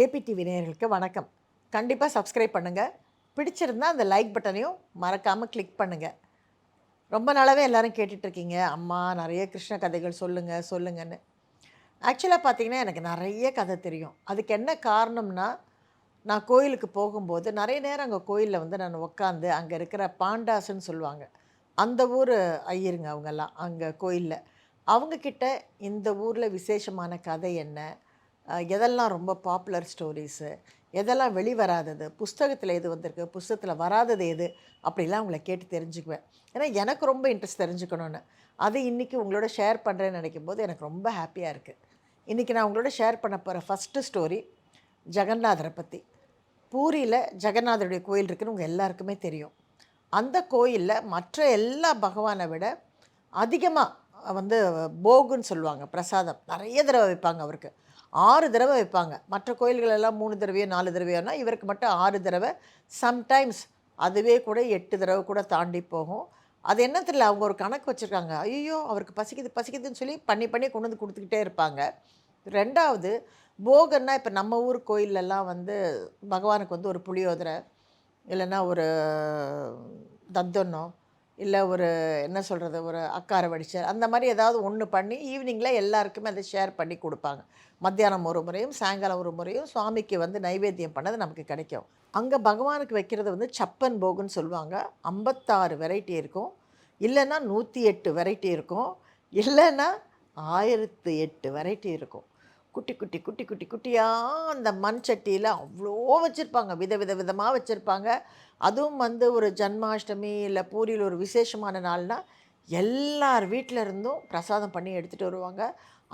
KPTV நேயர்களுக்கு வணக்கம். கண்டிப்பாக சப்ஸ்கிரைப் பண்ணுங்கள் பிடிச்சிருந்தா அந்த லைக் பட்டனையும் மறக்காமல் கிளிக் பண்ணுங்கள் ரொம்ப நாளாகவே எல்லாரும் கேட்டுட்ருக்கீங்க அம்மா நிறைய கிருஷ்ண கதைகள் சொல்லுங்கள் சொல்லுங்கன்னு. ஆக்சுவலாக பார்த்தீங்கன்னா எனக்கு நிறைய கதை தெரியும். அதுக்கு என்ன காரணம்னா நான் கோயிலுக்கு போகும்போது நிறைய நேரம் அங்கே கோயிலில் வந்து நான் உட்காந்து அங்கே இருக்கிற பாண்டாசுன்னு சொல்லுவாங்க. அந்த ஊர் ஐயருங்க அவங்கெல்லாம் அங்கே கோயிலில். அவங்கக்கிட்ட இந்த ஊரில் விசேஷமான கதை என்ன? எதெல்லாம் ரொம்ப பாப்புலர் ஸ்டோரிஸு எதெல்லாம் வெளிவராதது புஸ்தகத்தில் எது வந்திருக்கு புஸ்தகத்தில் வராதது எது அப்படிலாம் அவங்கள கேட்டு தெரிஞ்சுக்குவேன். ஏன்னா எனக்கு ரொம்ப இன்ட்ரெஸ்ட் தெரிஞ்சுக்கணும்னு. அது இன்றைக்கி உங்களோட ஷேர் பண்ணுறேன்னு நினைக்கும் போது எனக்கு ரொம்ப ஹாப்பியாக இருக்குது இன்றைக்கி நான் உங்களோட ஷேர் பண்ண போகிற ஃபஸ்ட்டு ஸ்டோரி ஜெகநாதரை பற்றி பூரியில் ஜெகநாதருடைய கோயில் இருக்குதுன்னு உங்கள் எல்லாருக்குமே தெரியும். அந்த கோயிலில் மற்ற எல்லா பகவானை விட அதிகமாக வந்து போகுன்னு சொல்லுவாங்க பிரசாதம். நிறைய தடவை வைப்பாங்க அவருக்கு. ஆறு தடவை வைப்பாங்க. மற்ற கோயில்கள் எல்லாம் மூணு தடவையோ நாலு தடவையோனா இவருக்கு மட்டும் ஆறு தடவை. சம்டைம்ஸ் அதுவே கூட எட்டு தடவை கூட தாண்டி போகும். அது என்ன தெரியல அவங்க ஒரு கணக்கு வச்சுருக்காங்க. ஐயோ அவருக்கு பசிக்குது பசிக்குதுன்னு சொல்லி பண்ணி பண்ணி கொண்டு வந்து கொடுத்துக்கிட்டே இருப்பாங்க. ரெண்டாவது போகன்னா இப்போ நம்ம ஊர் கோயிலெல்லாம் வந்து பகவானுக்கு வந்து ஒரு புளியோதரை இல்லைன்னா ஒரு தத்தொன்னம் இல்லை ஒரு என்ன சொல்கிறது ஒரு அக்கார வடிச்சல் அந்த மாதிரி ஏதாவது ஒன்று பண்ணி ஈவினிங்கில் எல்லாருக்குமே அதை ஷேர் பண்ணி கொடுப்பாங்க. மத்தியானம் ஒரு முறையும் சாயங்காலம் ஒரு முறையும் சுவாமிக்கு வந்து நைவேத்தியம் பண்ணது நமக்கு கிடைக்கும். அங்கே பகவானுக்கு வைக்கிறது வந்து சப்பன் போகுன்னு சொல்லுவாங்க. ஐம்பத்தாறு வெரைட்டி இருக்கும். இல்லைன்னா நூற்றி எட்டு வெரைட்டி இருக்கும். இல்லைன்னா ஆயிரத்து எட்டு வெரைட்டி இருக்கும். குட்டி குட்டி குட்டி குட்டி குட்டியாக அந்த மண் சட்டியில் அவ்வளோ வச்சுருப்பாங்க. வித வித விதமாக வச்சுருப்பாங்க. அதுவும் வந்து ஒரு ஜன்மாஷ்டமி இல்லை பூரியில் ஒரு விசேஷமான நாள்னால் எல்லார் வீட்டில் இருந்தும் பிரசாதம் பண்ணி எடுத்துகிட்டு வருவாங்க.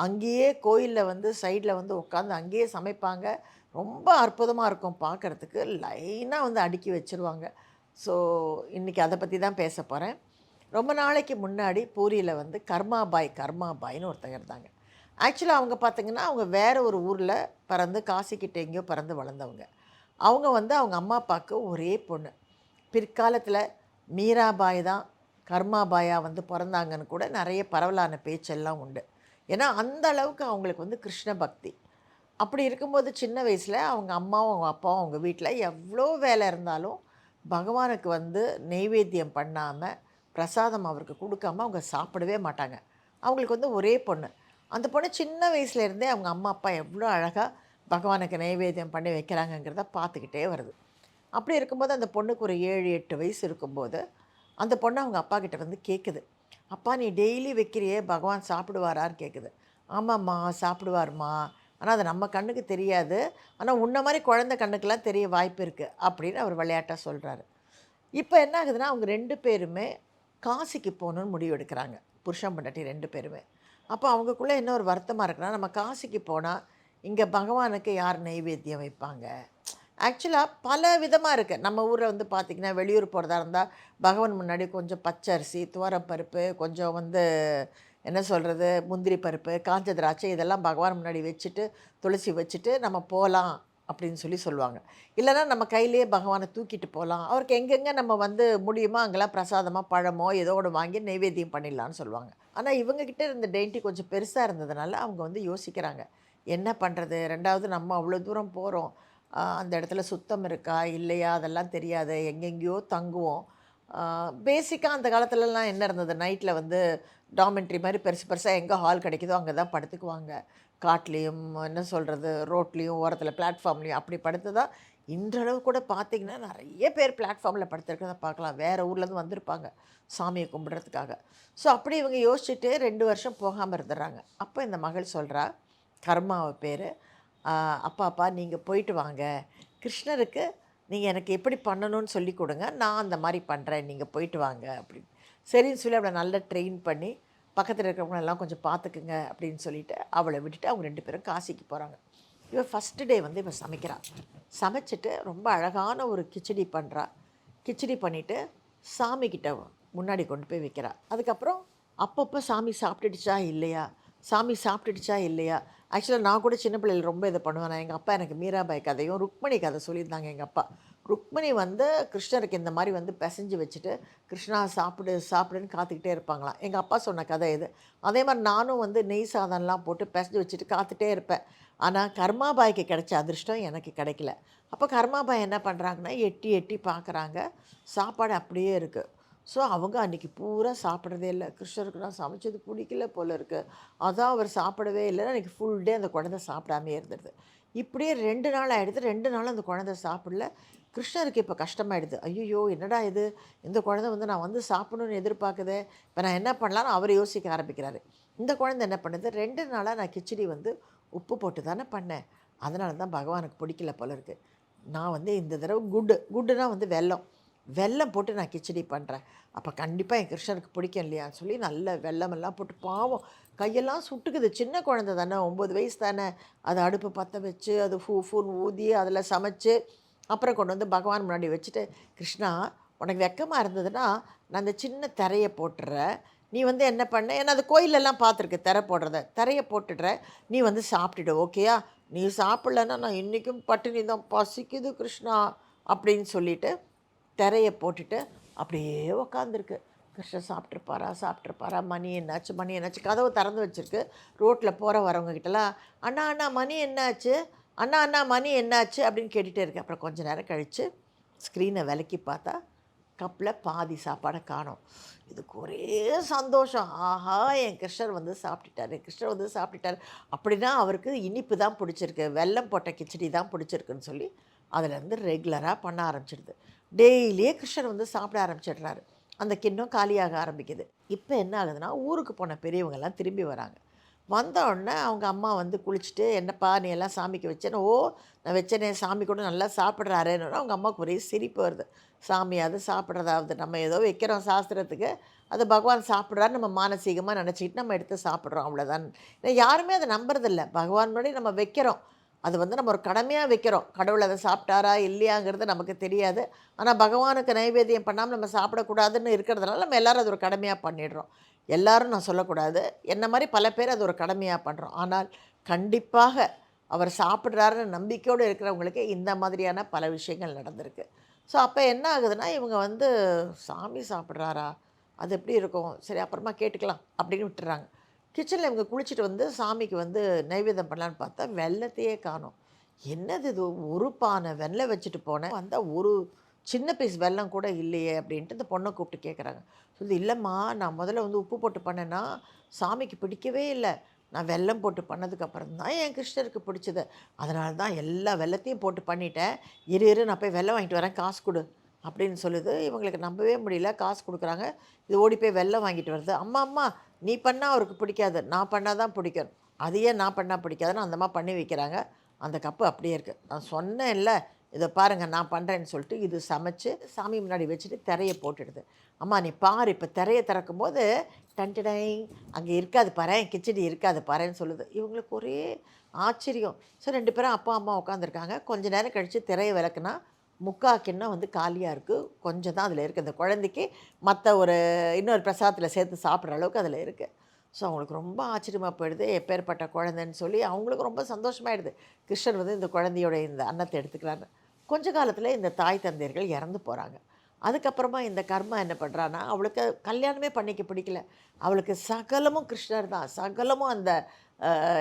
அங்கேயே கோயிலில் வந்து சைடில் வந்து உட்காந்து அங்கேயே சமைப்பாங்க. ரொம்ப அற்புதமாக இருக்கும் பார்க்குறதுக்கு லைனாக வந்து அடுக்கி வச்சுருவாங்க. ஸோ இன்றைக்கி அதை பற்றி தான் பேச போகிறேன் ரொம்ப நாளைக்கு முன்னாடி பூரியில் வந்து கர்மாபாய் கர்மாபாய்னு ஒருத்தங்க இருந்தாங்க ஆக்சுவலாக அவங்க பார்த்திங்கன்னா அவங்க வேறு ஒரு ஊரில் பறந்து காசிக்கிட்ட எங்கேயோ பிறந்து வளர்ந்தவங்க. அவங்க வந்து அவங்க அம்மா அப்பாவுக்கு ஒரே பொண்ணு. பிற்காலத்தில் மீராபாய் தான் கர்மாபாயாக வந்து பிறந்தாங்கன்னு கூட நிறைய பரவலான பேச்செல்லாம் உண்டு. ஏன்னா அந்த அளவுக்கு அவங்களுக்கு வந்து கிருஷ்ண பக்தி. அப்படி இருக்கும்போது சின்ன வயசில் அவங்க அம்மாவும் அவங்க அப்பாவும் அவங்க வீட்டில் எவ்வளோ வேலை இருந்தாலும் பகவானுக்கு வந்து நெய்வேத்தியம் பண்ணாமல் பிரசாதம் அவருக்கு கொடுக்காம அவங்க சாப்பிடவே மாட்டாங்க. அவங்களுக்கு வந்து ஒரே பொண்ணு. அந்த பொண்ணு சின்ன வயசுலேருந்தே அவங்க அம்மா அப்பா எவ்வளோ அழகாக பகவானுக்கு நைவேத்தியம் பண்ணி வைக்கிறாங்கங்கிறத பார்த்துக்கிட்டே வருது. அப்படி இருக்கும்போது அந்த பொண்ணுக்கு ஒரு ஏழு எட்டு வயசு இருக்கும்போது அந்த பொண்ணு அவங்க அப்பா கிட்ட வந்து கேட்குது. அப்பா நீ டெய்லி வைக்கிறியே பகவான் சாப்பிடுவாரான்னு கேட்குது. ஆமாம்மா சாப்பிடுவார்மா ஆனால் அது நம்ம கண்ணுக்கு தெரியாது. ஆனால் உன்ன மாதிரி குழந்தை கண்ணுக்கெல்லாம் தெரிய வாய்ப்பு இருக்குது அப்படின்னு அவர் விளையாட்டாக சொல்கிறாரு இப்போ என்ன ஆகுதுன்னா அவங்க ரெண்டு பேருமே காசிக்கு போகணுன்னு முடிவு எடுக்கிறாங்க. புருஷன் பொண்டாட்டி ரெண்டு பேருமே. அப்போ அவங்களுக்குள்ளே என்ன ஒரு வருத்தமாக இருக்குன்னா நம்ம காசிக்கு போனால் இங்கே பகவானுக்கு யார் நைவேத்தியம் வைப்பாங்க? ஆக்சுவலாக பல விதமாக இருக்குது நம்ம ஊரில் வந்து பார்த்திங்கன்னா வெளியூர் போகிறதா இருந்தால் பகவான் முன்னாடி கொஞ்சம் பச்சரிசி துவரப்பருப்பு கொஞ்சம் வந்து என்ன சொல்கிறது முந்திரி பருப்பு காஞ்ச திராட்சை இதெல்லாம் பகவான் முன்னாடி வச்சுட்டு துளசி வச்சுட்டு நம்ம போகலாம் அப்படின்னு சொல்லி சொல்லுவாங்க. இல்லைன்னா நம்ம கையிலேயே பகவானை தூக்கிட்டு போகலாம் அவருக்கு எங்கெங்கே நம்ம வந்து முடியுமோ அங்கெல்லாம் பிரசாதமாக பழமோ ஏதோ ஒன்று வாங்கி நைவேத்தியம் பண்ணிடலான்னு சொல்லுவாங்க. ஆனால் இவங்கக்கிட்ட இருந்த டெயின்ட்டி கொஞ்சம் பெருசாக இருந்ததுனால அவங்க வந்து யோசிக்கிறாங்க. என்ன பண்ணுறது ரெண்டாவது நம்ம அவ்வளோ தூரம் போகிறோம் அந்த இடத்துல சுத்தம் இருக்கா? இல்லையா? அதெல்லாம் தெரியாது. எங்கெங்கேயோ தங்குவோம். பேசிக்காக அந்த காலத்துலலாம் என்ன இருந்தது? நைட்டில் வந்து டாமெண்ட்ரி மாதிரி பெருசு பெருசாக எங்கே ஹால் கிடைக்குதோ அங்கே தான் படுத்துக்குவாங்க. காட்லேயும் என்ன சொல்கிறது ரோட்லேயும் ஓரத்தில் பிளாட்ஃபார்ம்லேயும் அப்படி படுத்து தான் இன்றளவு கூட பார்த்திங்கன்னா நிறைய பேர் பிளாட்ஃபார்மில் படுத்திருக்கிறத பார்க்கலாம். வேறு ஊர்லேருந்து வந்திருப்பாங்க சாமியை கும்பிட்றதுக்காக. ஸோ அப்படி இவங்க யோசிச்சுட்டு ரெண்டு வருஷம் போகாமல் இருந்துடுறாங்க. அப்போ இந்த மகள் சொல்கிறா கர்மாவை பேர். அப்பா அப்பா நீங்கள் போயிட்டு வாங்க. கிருஷ்ணருக்கு நீங்கள் எனக்கு எப்படி பண்ணணும்னு சொல்லி கொடுங்க. நான் அந்த மாதிரி பண்ணுறேன் நீங்கள் போயிட்டு வாங்க. அப்படின்னு. சரின்னு சொல்லி அவளை நல்லா ட்ரெயின் பண்ணி பக்கத்தில் இருக்கிறவங்க எல்லாம் கொஞ்சம் பார்த்துக்குங்க அப்படின்னு சொல்லிட்டு அவளை விட்டுட்டு அவங்க ரெண்டு பேரும் காசிக்கு போகிறாங்க இவள் ஃபஸ்ட்டு டே வந்து இவள் சமைக்கிறான் சமைச்சிட்டு ரொம்ப அழகான ஒரு கிச்சடி பண்ணுறா கிச்சடி பண்ணிவிட்டு சாமிக்கிட்ட முன்னாடி கொண்டு போய் வைக்கிறா. அதுக்கப்புறம் அப்பப்போ சாமி சாப்பிட்டுடுச்சா இல்லையா? சாமி சாப்பிட்டுடுச்சா இல்லையா? ஆக்சுவலாக நான் கூட சின்ன பிள்ளைகள் ரொம்ப இதை பண்ணுவேன். நான் எங்கள் அப்பா எனக்கு மீராபாய் கதையும் ருக்மணி கதை சொல்லியிருந்தாங்க எங்கள் அப்பா. ருக்மணி வந்து கிருஷ்ணருக்கு இந்த மாதிரி வந்து பிசைஞ்சு வச்சுட்டு கிருஷ்ணா சாப்பிடு சாப்பிடுன்னு காத்துக்கிட்டே இருப்பாங்களாம். எங்கள் அப்பா சொன்ன கதை இது. அதே மாதிரி நானும் வந்து நெய் சாதம்லாம் போட்டு பிசைஞ்சு வச்சுட்டு காத்துட்டே இருப்பேன். ஆனால் கர்மாபாய்க்கு கிடைச்ச அதிர்ஷ்டம் எனக்கு கிடைக்கல. அப்போ கர்மாபாய் என்ன பண்ணுறாங்கன்னா எட்டி எட்டி பார்க்குறாங்க சாப்பாடு அப்படியே இருக்குது ஸோ அவங்க அன்றைக்கி பூரா சாப்பிட்றதே இல்லை. கிருஷ்ணருக்கு நான் சமைச்சது பிடிக்கல போல் இருக்குது அதான் அவர் சாப்பிடவே இல்லைன்னா அன்றைக்கி ஃபுல் டே அந்த குழந்தை சாப்பிடாமே இருந்துடுது. இப்படியே ரெண்டு நாள் ஆகிடுது ரெண்டு நாள் அந்த குழந்தை சாப்பிடல. கிருஷ்ணருக்கு இப்போ கஷ்டமாயிடுது. ஐயோ என்னடா இது? இந்த குழந்தை வந்து நான் வந்து சாப்பிடணும்னு எதிர்பார்க்குதே. இப்போ நான் என்ன பண்ணலான்னு அவர் யோசிக்க ஆரம்பிக்கிறாரு. இந்த குழந்தை என்ன பண்ணுது? ரெண்டு நாளாக நான் கிச்சடி வந்து உப்பு போட்டு தானே பண்ணேன். அதனால தான் பகவானுக்கு பிடிக்கல போல இருக்குது நான் வந்து இந்த தடவை குட்டு குட்டுனா வந்து வெல்லம். வெல்லம் போட்டு நான் கிச்சடி பண்ணுறேன் அப்போ கண்டிப்பாக என் கிருஷ்ணனுக்கு பிடிக்கும் இல்லையான்னு சொல்லி நல்ல வெல்லமெல்லாம் போட்டு பாவம். கையெல்லாம் சுட்டுக்குது. சின்ன குழந்த தானே. ஒம்பது வயசு தானே. அது அடுப்பு பற்ற வச்சு அது ஃபூ ஃபூன்னு ஊதி அதில் சமைச்சு அப்புறம் கொண்டு வந்து பகவான் முன்னாடி வச்சுட்டு கிருஷ்ணா உனக்கு வெக்கமாக இருந்ததுன்னா நான் அந்த சின்ன திரையை போட்டுறேன் நீ வந்து என்ன பண்ண? ஏன்னா அது கோயிலெல்லாம் பார்த்துருக்கு. திரை போடுறத. திரையை போட்டுடுற. நீ வந்து சாப்பிட்டுடு ஓகேயா? நீ சாப்பிட்லன்னா நான் இன்றைக்கும் பட்டினி தான். பசிக்குது கிருஷ்ணா அப்படின்னு சொல்லிட்டு திரையை போட்டுட்டு அப்படியே உக்காந்துருக்கு. கிருஷ்ணன் சாப்பிட்ருப்பாரா சாப்பிட்ருப்பாரா மணி என்னாச்சு? மணி என்னாச்சு? கதவை திறந்து வச்சுருக்கு. ரோட்டில் போகிற வரவங்ககிட்டலாம் அண்ணா அண்ணா மணி என்னாச்சு? அண்ணா அண்ணா மணி என்னாச்சு? அப்படின்னு கேட்டுகிட்டே இருக்கேன் அப்புறம் கொஞ்சம் நேரம் கழித்து ஸ்க்ரீனை விலக்கி பார்த்தா கப்பில் பாதி சாப்பாடை காணும். இதுக்கு ஒரே சந்தோஷம். ஆஹா என் கிருஷ்ணர் வந்து சாப்பிட்டுட்டாரு கிருஷ்ணர் வந்து சாப்பிட்டுட்டாரு. அப்படின்னா அவருக்கு இனிப்பு தான் பிடிச்சிருக்கு வெல்லம் போட்ட கிச்சடி தான் பிடிச்சிருக்குன்னு சொல்லி அதுலேருந்து ரெகுலராக பண்ண ஆரம்பிச்சிடுது. டெய்லியே கிருஷ்ணர் வந்து சாப்பிட ஆரம்பிச்சிடுறாரு. அந்த கிண்ணம் காலியாக ஆரம்பிக்குது. இப்போ என்ன ஆகுதுன்னா ஊருக்கு போன பெரியவங்கெல்லாம் திரும்பி வராங்க. வந்த உடனே அவங்க அம்மா வந்து குளிச்சுட்டு என்னப்பா நீ எல்லாம் சாமிக்கு வச்சேன்னு? ஓ நான் வச்சேனே சாமி கூட நல்லா சாப்பிட்றாருன்னு. அவங்க அம்மாவுக்கு ஒரே சிரிப்பு வருது. சாமியாவது சாப்பிட்றதாவது நம்ம ஏதோ வைக்கிறோம் சாஸ்திரத்துக்கு அது பகவான் சாப்பிட்றான்னு நம்ம மானசீகமாக நினச்சிக்கிட்டு நம்ம எடுத்து சாப்பிட்றோம் அவ்வளோதான் ஏன்னா யாருமே அதை நம்புறதில்ல. பகவான் முன்னாடி நம்ம வைக்கிறோம். அது வந்து நம்ம ஒரு கடமையாக வைக்கிறோம். கடவுள் அதை சாப்பிட்டாரா இல்லையாங்கிறது நமக்கு தெரியாது. ஆனால் பகவானுக்கு நைவேத்தியம் பண்ணாமல் நம்ம சாப்பிடக்கூடாதுன்னு இருக்கிறதுனால நம்ம எல்லோரும் அது ஒரு கடமையாக பண்ணிடுறோம். எல்லாரும் நான் சொல்லக்கூடாது. என்ன மாதிரி பல பேர் அது ஒரு கடமையாக பண்ணுறோம் ஆனால் கண்டிப்பாக அவர் சாப்பிட்றாருன்னு நம்பிக்கையோடு இருக்கிறவங்களுக்கு இந்த மாதிரியான பல விஷயங்கள் நடந்திருக்கு. ஸோ அப்போ என்ன ஆகுதுன்னா இவங்க வந்து சாமி சாப்பிட்றாரா? அது எப்படி இருக்கும்? சரி அப்புறமா கேட்டுக்கலாம் அப்படின்னு விட்டுறாங்க. கிச்சனில் இவங்க குளிச்சுட்டு வந்து சாமிக்கு வந்து நைவேதம் பண்ணலான்னு பார்த்தா வெள்ளத்தையே காணும். என்னது இது? ஒரு பானை வெள்ளை வச்சுட்டு போனேன். வந்தால் ஒரு சின்ன பீஸ் வெள்ளம் கூட இல்லையே அப்படின்ட்டு இந்த பொண்ணை கூப்பிட்டு கேட்குறாங்க சொல்லி இல்லைம்மா நான் முதல்ல வந்து உப்பு போட்டு பண்ணேன்னா சாமிக்கு பிடிக்கவே இல்லை. நான் வெல்லம் போட்டு பண்ணதுக்கப்புறம் தான் என் கிருஷ்ணருக்கு பிடிச்சது. அதனால தான் எல்லா வெள்ளத்தையும் போட்டு பண்ணிட்டேன். இரு இரு நான் போய் வெள்ளம் வாங்கிட்டு வரேன் காசு கொடு அப்படின்னு சொல்லுது. இவங்களுக்கு நம்பவே முடியல காசு கொடுக்குறாங்க. இது ஓடி போய் வெள்ளம் வாங்கிட்டு வருது. அம்மா அம்மா நீ பண்ணால் அவருக்கு பிடிக்காது. நான் பண்ணால் தான் பிடிக்கும். அதையே நான் பண்ணால் பிடிக்காதுன்னு அந்த மாதிரி பண்ணி வைக்கிறாங்க. அந்த கப்பு அப்படியே இருக்குது நான் சொன்னேன் இல்லை இதை பாருங்கள் நான் பண்ணுறேன்னு சொல்லிட்டு இது சமைச்சு சாமி முன்னாடி வச்சுட்டு திரையை போட்டுடுது. அம்மா நீ பாரு இப்போ திரையை திறக்கும் போது டன்டடை அங்கே இருக்காது பாரு கிச்சடி இருக்காது பாருன்னு சொல்லுது. இவங்களுக்கு ஒரே ஆச்சரியம். ஸோ ரெண்டு பேரும் அப்பா அம்மா உட்காந்துருக்காங்க. கொஞ்ச நேரம் கழித்து திரையை விளக்குனா முக்கா கிண்ணம் வந்து காலியாக இருக்குது கொஞ்சம் தான் அதில் இருக்குது அந்த குழந்தைக்கு மற்ற ஒரு இன்னொரு பிரசாதத்தில் சேர்த்து சாப்பிட்ற அளவுக்கு அதில் இருக்குது ஸோ அவங்களுக்கு ரொம்ப ஆச்சரியமாக போயிடுது. எப்பேற்பட்ட குழந்தைன்னு சொல்லி அவங்களுக்கு ரொம்ப சந்தோஷமாயிடுது. கிருஷ்ணர் வந்து இந்த குழந்தையோட இந்த அன்னத்தை எடுத்துக்கிறாங்க கொஞ்ச காலத்தில் இந்த தாய் தந்தையர்கள் இறந்து போகிறாங்க அதுக்கப்புறமா இந்த கர்மா என்ன பண்ணுறான்னா அவளுக்கு கல்யாணமே பண்ணிக்க பிடிக்கல. அவளுக்கு சகலமும் கிருஷ்ணர் தான். சகலமும் அந்த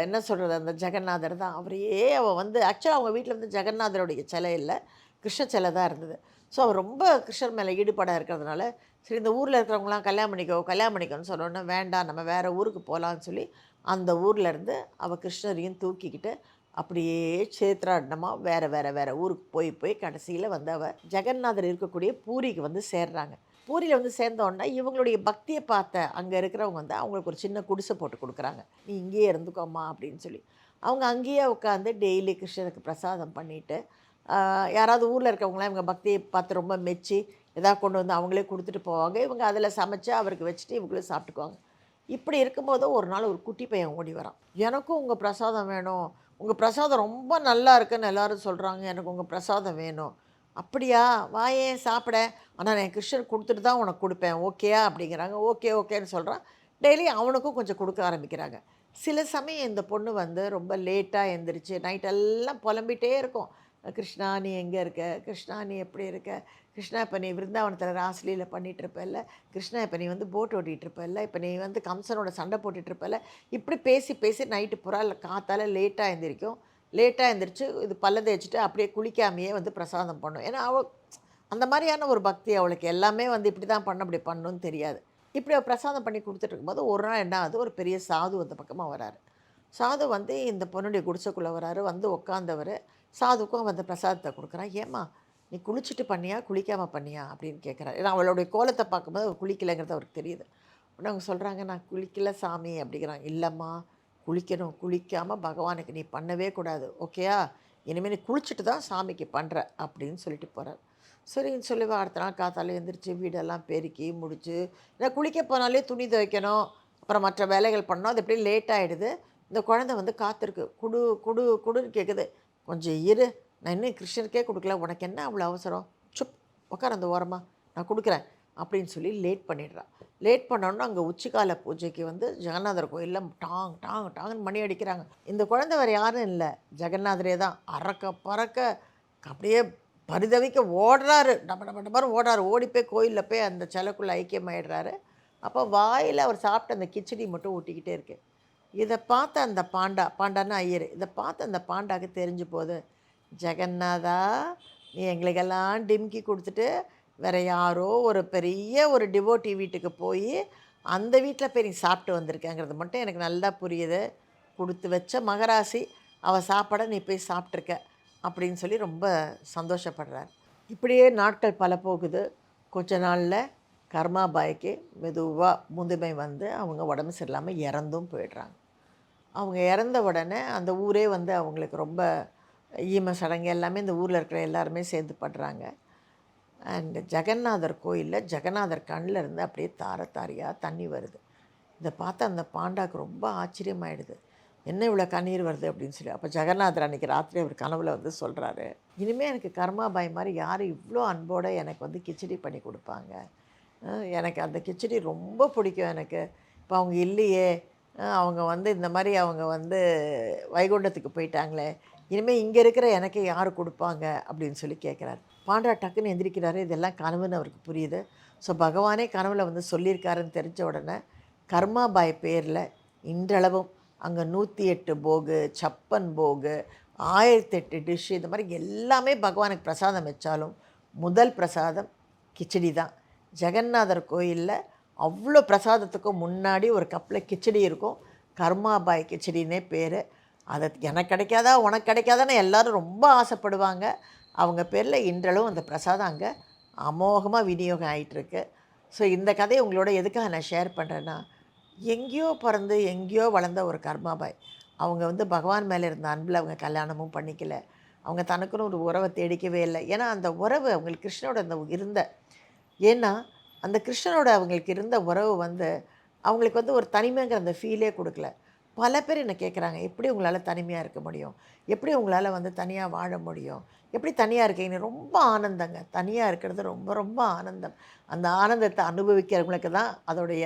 என்ன சொல்கிறது அந்த ஜெகநாதர் தான். அவரையே அவள் வந்து ஆக்சுவலாக அவங்க வீட்டில் வந்து ஜெகநாதருடைய சிலை இல்லை. கிருஷ்ண சிலை தான் இருந்தது. ஸோ அவர் ரொம்ப கிருஷ்ணர் மேலே ஈடுபாடாக இருக்கிறதுனால சரி இந்த ஊரில் இருக்கிறவங்களாம் கல்யாணம் பண்ணிக்கோ கல்யாணம் பண்ணிக்கோன்னு சொன்னோன்னே வேண்டாம் நம்ம வேறு ஊருக்கு போகலான்னு சொல்லி அந்த ஊரில் இருந்து அவள் கிருஷ்ணரையும் தூக்கிக்கிட்டு அப்படியே சேத்ராண்டமாக வேறு வேறு வேறு ஊருக்கு போய் போய் கடைசியில் வந்து அவள் ஜெகநாதர் இருக்கக்கூடிய பூரிக்கு வந்து சேர்றாங்க. பூரியில் வந்து சேர்ந்தோன்னா இவங்களுடைய பக்தியை பார்த்த அங்கே இருக்கிறவங்க வந்து அவங்களுக்கு ஒரு சின்ன குடிசை போட்டு கொடுக்குறாங்க. நீ இங்கேயே இருந்துக்கோமா அப்படின்னு சொல்லி. அவங்க அங்கேயே உட்காந்து டெய்லி கிருஷ்ணனுக்கு பிரசாதம் பண்ணிவிட்டு யாராவது ஊரில் இருக்கவங்களாம் இவங்க பக்தியை பார்த்து ரொம்ப மெச்சி எதாவது கொண்டு வந்து அவங்களே கொடுத்துட்டு போவாங்க. இவங்க அதில் சமைச்சு அவருக்கு வச்சுட்டு இவங்களே சாப்பிட்டுக்குவாங்க. இப்படி இருக்கும்போது ஒரு நாள் ஒரு குட்டி பையன் ஓடி வரான். எனக்கும் உங்கள் பிரசாதம் வேணும். உங்கள் பிரசாதம் ரொம்ப நல்லா இருக்குன்னு எல்லோரும் சொல்கிறாங்க எனக்கு உங்கள் பிரசாதம் வேணும். அப்படியா? வாயே சாப்பிட? ஆனால் நான் கிருஷ்ணர் கொடுத்துட்டு தான் உனக்கு கொடுப்பேன். ஓகேயா அப்படிங்கிறாங்க. ஓகே ஓகேன்னு சொல்கிறான் டெய்லி அவனுக்கும் கொஞ்சம் கொடுக்க ஆரம்பிக்கிறாங்க. சில சமயம் இந்த பொண்ணு வந்து ரொம்ப லேட்டாக எழுந்திரிச்சு நைட்டெல்லாம் புலம்பிகிட்டே இருக்கும். கிருஷ்ணா நீ எங்கே இருக்க? கிருஷ்ணா நீ எப்படி இருக்க? கிருஷ்ணா இப்போ நீ விருந்தாவனத்தில் ராசிலியில் பண்ணிகிட்ருப்பல்ல கிருஷ்ணா இப்போ நீ வந்து போட் ஓட்டிகிட்ருப்பல்ல இப்போ நீ வந்து கம்சனோட சண்டை போட்டுட்டு இப்படி பேசி பேசி நைட்டு புறா இல்லை லேட்டாக எழுந்திரிக்கும் லேட்டாக எழுந்திரிச்சு இது பல்ல தேய்ச்சிட்டு அப்படியே குளிக்காமையே வந்து பிரசாதம் பண்ணும். ஏன்னா அவள் அந்த மாதிரியான ஒரு பக்தி அவளுக்கு. எல்லாமே வந்து இப்படி தான் பண்ண அப்படி பண்ணணும்னு தெரியாது. இப்படி அவள் பிரசாதம் பண்ணி கொடுத்துட்டு இருக்கும்போது ஒரு நாள் என்ன ஆகுது? ஒரு பெரிய சாது அந்த பக்கமாக வராரு. சாது வந்து இந்த பொண்ணுடைய குடிசைக்குள்ளே வராரு. வந்து உட்காந்தவர் சாதுக்கும் அந்த பிரசாதத்தை கொடுக்குறான். ஏம்மா நீ குளிச்சுட்டு பண்ணியா குளிக்காமல் பண்ணியா அப்படின்னு கேட்குறாரு ஏன்னா அவளுடைய கோலத்தை பார்க்கும்போது அவள் குளிக்கலைங்கிறது அவருக்கு தெரியுது. உடனே அவங்க சொல்கிறாங்க நான் குளிக்கல சாமி அப்படிங்கிறாங்க இல்லைம்மா குளிக்கணும். குளிக்காமல் பகவானுக்கு நீ பண்ணவே கூடாது. ஓகேயா? இனிமேல் நீ குளிச்சுட்டு தான் சாமிக்கு பண்ணுற அப்படின்னு சொல்லிட்டு போகிறார் சரின்னு சொல்லி அடுத்த நாள் காத்தால எழுந்திரிச்சு வீடெல்லாம் பெருக்கி முடிச்சு ஏன்னா குளிக்க போனாலே துணி துவைக்கணும். அப்புறம் மற்ற வேலைகள் பண்ணோம் அது எப்படி லேட் ஆகிடுது இந்த குழந்தை வந்து காத்திருக்கு. குடு குடு குடுன்னு கேட்குது கொஞ்சம் இரு. நான் இன்னும் கிருஷ்ணருக்கே கொடுக்கல. உனக்கு என்ன அவ்வளோ அவசரம்? சுப் உட்கார அந்த ஓரமாக நான் கொடுக்குறேன். அப்படின்னு சொல்லி லேட் பண்ணிடுறான் லேட் பண்ணோன்னா அங்கே உச்சிக்கால பூஜைக்கு வந்து ஜெகநாதர் கோயிலில் டாங் டாங் டாங்னு மணி அடிக்கிறாங்க. இந்த குழந்தை வேறு யாரும் இல்லை. ஜெகநாதரே தான். அறக்க பறக்க அப்படியே பரிதவிக்க ஓடுறாரு. டப டப டபர் ஓடுறாரு. ஓடி போய் கோயிலில் போய் அந்த சிலைக்குள்ளே ஐக்கியமாயிடுறாரு. அப்போ வாயில் அவர் சாப்பிட்ட அந்த கிச்சடி மட்டும் ஊட்டிக்கிட்டே இருக்குது இதை பார்த்த அந்த பாண்டா பாண்டான்னு ஐயர். இதை பார்த்து அந்த பாண்டாக்கு தெரிஞ்சு போகுது ஜெகநாதா நீ எங்களுக்கெல்லாம் டிம்கி கொடுத்துட்டு வேற யாரோ ஒரு பெரிய ஒரு டிவோட்டி வீட்டுக்கு போய் அந்த வீட்டில் போய் நீ சாப்பிட்டு வந்திருக்கேங்கிறது மட்டும் எனக்கு நல்லா புரியுது. கொடுத்து வச்ச மகராசி அவள் சாப்பாடை நீ போய் சாப்பிட்ருக்க அப்படின்னு சொல்லி ரொம்ப சந்தோஷப்படுறார். இப்படியே நாட்கள் பல போகுது. கொஞ்ச நாளில் கர்மாபாய்க்கு மெதுவாக முதுமை வந்து அவங்க உடம்பு சரியில்லாமல் இறந்தும் போயிடுறாங்க. அவங்க இறந்த உடனே அந்த ஊரே வந்து அவங்களுக்கு ரொம்ப ஈம சடங்கு எல்லாமே இந்த ஊரில் இருக்கிற எல்லாருமே சேர்ந்து படுறாங்க. அண்ட் ஜெகநாதர் கோயிலில் ஜெகநாதர் கண்ணில் இருந்து அப்படியே தார தாரியாக தண்ணி வருது. இதை பார்த்து அந்த பாண்டாக்கு ரொம்ப ஆச்சரியமாயிடுது. என்ன இவ்வளோ கண்ணீர் வருது? அப்படின்னு சொல்லி. அப்போ ஜெகநாதர் அன்றைக்கி ராத்திரி அவர் கனவுல வந்து சொல்கிறாரு இனிமேல் எனக்கு கர்மாபாய் மாதிரி யார் இவ்வளோ அன்போடு எனக்கு வந்து கிச்சடி பண்ணி கொடுப்பாங்க? எனக்கு அந்த கிச்சடி ரொம்ப பிடிக்கும் எனக்கு. இப்போ அவங்க இல்லையே அவங்க வந்து இந்த மாதிரி அவங்க வந்து வைகுண்டத்துக்கு போயிட்டாங்களே இனிமேல் இங்கே இருக்கிற எனக்கு யார் கொடுப்பாங்க அப்படின்னு சொல்லி கேட்குறாரு பாண்டா டக்குன்னு எந்திரிக்கிறாரு. இதெல்லாம் கனவுன்னு அவருக்கு புரியுது. ஸோ பகவானே கனவில் வந்து சொல்லியிருக்காருன்னு தெரிஞ்ச உடனே கர்மாபாய் பேரில் இன்றளவும் அங்கே நூற்றி எட்டு போகு சப்பன் போகு ஆயிரத்தெட்டு டிஷ்ஷு இந்த மாதிரி எல்லாமே பகவானுக்கு பிரசாதம் வச்சாலும் முதல் பிரசாதம் கிச்சடி தான். ஜெகநாதர் கோயிலில் அவ்வளோ பிரசாதத்துக்கும் முன்னாடி ஒரு கப்பில் கிச்சடி இருக்கும். கர்மாபாய் கிச்சடினே பேர். அது எனக்கு கிடைக்காதா உனக்கு கிடைக்காதான்னு எல்லாரும் ரொம்ப ஆசைப்படுவாங்க. அவங்க பேரில் இன்றளவும் அந்த பிரசாதம் அங்கே அமோகமாக விநியோகம் ஆகிட்டுருக்கு ஸோ இந்த கதையை உங்களோட எதுக்காக நான் ஷேர் பண்ணுறேன்னா எங்கேயோ பிறந்து எங்கேயோ வளர்ந்த ஒரு கர்மாபாய். அவங்க வந்து பகவான் மேலே இருந்த அன்பில் அவங்க கல்யாணமும் பண்ணிக்கல. அவங்க தனக்குன்னு ஒரு உறவை தேடிக்கவே இல்லை. ஏன்னா அந்த உறவு அவங்களுக்கு கிருஷ்ணனோட அந்த இருந்த. ஏன்னா அந்த கிருஷ்ணனோட அவங்களுக்கு இருந்த உறவு வந்து அவங்களுக்கு வந்து ஒரு தனிமைங்கிற அந்த ஃபீலே கொடுக்கல. பல பேர் என்னை கேட்குறாங்க எப்படி உங்களால் தனிமையாக இருக்க முடியும்? எப்படி உங்களால் வந்து தனியாக வாழ முடியும்? எப்படி தனியாக இருக்கீங்க ரொம்ப ஆனந்தங்க. தனியாக இருக்கிறது ரொம்ப ரொம்ப ஆனந்தம். அந்த ஆனந்தத்தை அனுபவிக்கிறவங்களுக்கு தான் அதோடைய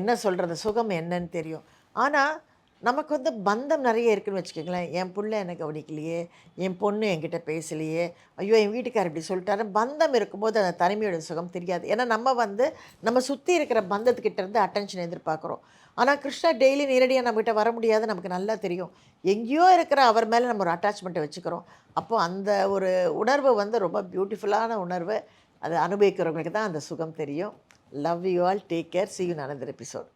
என்ன சொல்கிறது சுகம் என்னன்னு தெரியும். ஆனால் நமக்கு வந்து பந்தம் நிறைய இருக்குன்னு வச்சுக்கோங்களேன். என் பிள்ளை எனக்கு கவனிக்கலையே என் பொண்ணு என்கிட்ட பேசலையே. ஐயோ என் வீட்டுக்கார் இப்படி சொல்லிட்டாரு. பந்தம் இருக்கும்போது அந்த தனிமையோட சுகம் தெரியாது. ஏன்னா நம்ம வந்து நம்ம சுற்றி இருக்கிற பந்தத்துக்கிட்ட இருந்து அட்டென்ஷன் எதிர்பார்க்குறோம். ஆனால் கிருஷ்ணா டெய்லி நேரடியாக நம்மகிட்ட வர முடியாது. நமக்கு நல்லா தெரியும். எங்கேயோ இருக்கிற அவர் மேலே நம்ம ஒரு அட்டாச்மெண்ட்டை வச்சுக்கிறோம். அப்போது அந்த ஒரு உணர்வு வந்து ரொம்ப பியூட்டிஃபுல்லான உணர்வு. அதை அனுபவிக்கிறவங்களுக்கு தான் அந்த சுகம் தெரியும். Love you all take care see you in episode